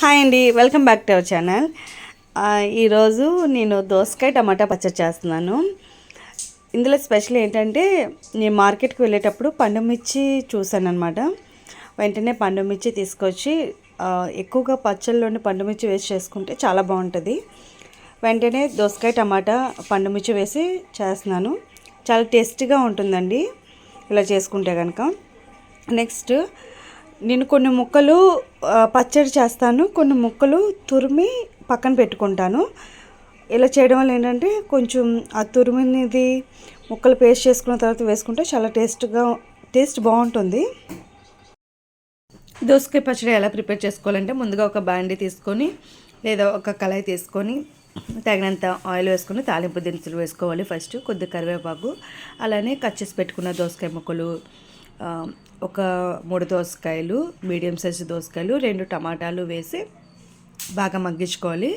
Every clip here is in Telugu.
హాయ్ అండి welcome back to our channel ఈరోజు నేను దోసకాయ టమాటా పచ్చడి చేస్తున్నాను. ఇందులో స్పెషల్ ఏంటంటే నేను మార్కెట్కి వెళ్ళేటప్పుడు పండు మిర్చి చూశాను అనమాట వెంటనే పండు మిర్చి తీసుకొచ్చి ఎక్కువగా పచ్చళ్ళలోని పండు మిర్చి వేసి చేసుకుంటే చాలా బాగుంటుంది. వెంటనే దోసకాయ టమాటా పండు మిర్చి వేసి చేస్తున్నాను. చాలా టేస్టీగా ఉంటుందండి. ఇలా చేసుకుంటే కనుక నెక్స్ట్ నేను కొన్ని ముక్కలు పచ్చడి చేస్తాను. కొన్ని ముక్కలు తురిమి పక్కన పెట్టుకుంటాను. ఇలా చేయడం వల్ల ఏంటంటే కొంచెం ఆ తురిమినిది ముక్కలు పేస్ట్ చేసుకున్న తర్వాత వేసుకుంటే చాలా టేస్ట్గా టేస్ట్ బాగుంటుంది. దోసకాయ పచ్చడి ఎలా ప్రిపేర్ చేసుకోవాలంటే ముందుగా ఒక బాండి తీసుకొని లేదా ఒక కళాయి తీసుకొని తగినంత ఆయిల్ వేసుకొని తాలింపు దినుసులు వేసుకోవాలి ఫస్ట్ కొద్ది కరివేపాకు అలానే కట్ చేసి పెట్టుకున్న దోసకాయ ముక్కలు ఒక మూడు దోసకాయలు మీడియం సైజు దోసకాయలు రెండు టమాటాలు వేసి బాగా మగ్గించుకోవాలి.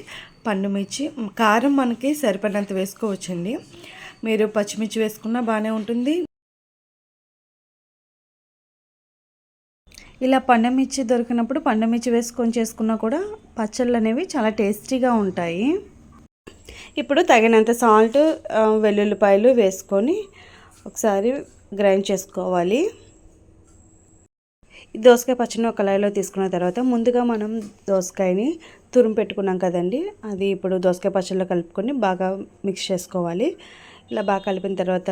పండు మిర్చి కారం మనకి సరిపడినంత వేసుకోవచ్చండి. మీరు పచ్చిమిర్చి వేసుకున్నా బాగానే ఉంటుంది. ఇలా పండమిర్చి దొరికినప్పుడు పండమిర్చి వేసుకొని చేసుకున్నా కూడా పచ్చళ్ళు అనేవి చాలా టేస్టీగా ఉంటాయి. ఇప్పుడు తగినంత సాల్ట్ వెల్లుల్లిపాయలు వేసుకొని ఒకసారి గ్రైండ్ చేసుకోవాలి. దోసకాయ పచ్చడిని ఒక కళాయిలో తీసుకున్న తర్వాత ముందుగా మనం దోసకాయని తురుము పెట్టుకున్నాం కదండి. అది ఇప్పుడు దోసకాయ పచ్చడిలో కలుపుకొని బాగా మిక్స్ చేసుకోవాలి. ఇలా బాగా కలిపిన తర్వాత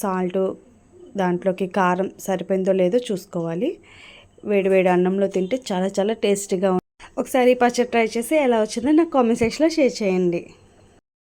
సాల్ట్ దాంట్లోకి కారం సరిపోయిందో లేదో చూసుకోవాలి. వేడి వేడి అన్నంలో తింటే చాలా చాలా టేస్టీగా ఉంటుంది ఒకసారి ఈ పచ్చడి ట్రై చేసి ఎలా వచ్చిందో నాకు కామెంట్ సెక్షన్లో షేర్ చేయండి.